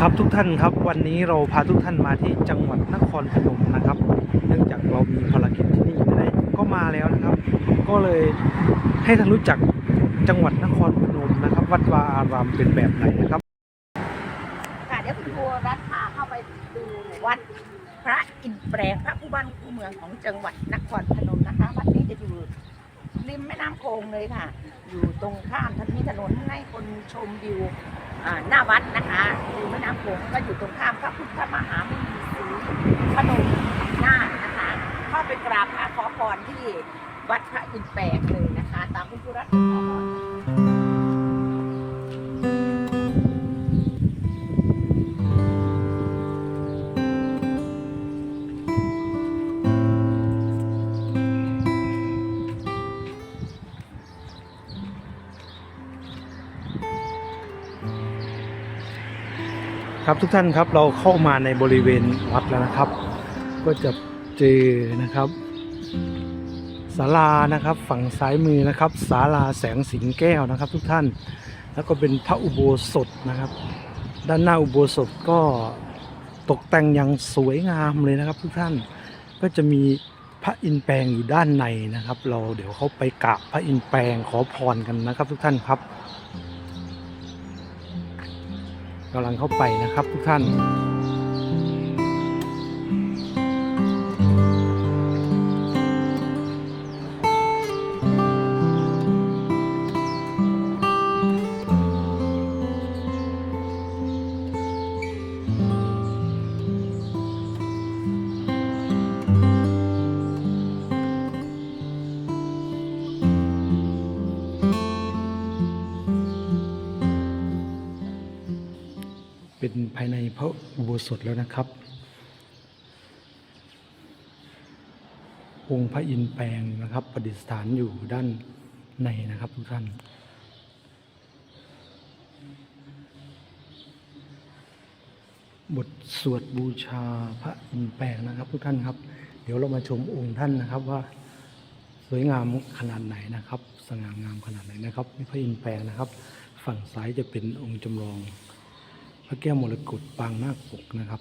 ครับทุกท่านครับวันนี้เราพาทุกท่านมาที่จังหวัดนครพนมนะครับ เนื่องจากเรามีภารกิจที่นี่ไหนๆก็มาแล้วนะครับ ก็เลยให้ท่านรู้จักจังหวัดนครพนมนะครับ วัดวาอารามเป็นแบบไหนนะครับค่ะเดี๋ยวคุณครูรัฐพาเข้าไปดูวัดพระอินทร์แปลงพระผู้บ้านผู้เมืองของจังหวัดนครพนมนะคะวัดนี้จะอยู่ริมแม่น้ำโขงเลยค่ะ อยู่ตรงข้ามทันมีถนนให้คนชมวิว หน้าวัดนะคะริมแม่น้ำโขงก็อยู่ตรงข้ามพระพุทธมหามุนีศรีพนมนานะคะเข้าไปกราบพระขอพรที่วัดพระอินทร์แปลงเลยนะคะ ตามคุณผู้รัฐ ครับทุกท่านครับเราเข้ามาในบริเวณวัดแล้วนะครับ ก็จะเจอนะครับศาลานะครับ ฝั่งซ้ายมือนะครับศาลาแสงสิงแก้วนะครับ ทุกท่านแล้วก็เป็นพระอุโบสถนะครับ ด้านหน้าอุโบสถก็ตกแต่งอย่างสวยงามเลยนะครับ ทุกท่านก็จะมีพระอินแปลงอยู่ด้านในนะครับ เราเดี๋ยวเขาไปกราบพระอินแปลงขอพรกันนะครับ ทุกท่านครับ กำลังเข้าไปนะครับทุกท่าน เป็นภายในพระอุโบสถแล้วนะครับ องค์พระอินทร์แปลงนะครับ ประดิษฐานอยู่ด้านในนะครับทุกท่านบทสวดบูชาพระอินทร์แปลงนะครับทุกท่านครับ เดี๋ยวเรามาชมองค์ท่านนะครับว่า สวยงามขนาดไหนนะครับ สง่างามขนาดไหนนะครับนี่พระอินทร์แปลงนะครับ ฝั่งซ้ายจะเป็นองค์จำลอง พระแก้วมรกตปางนาคปกนะครับ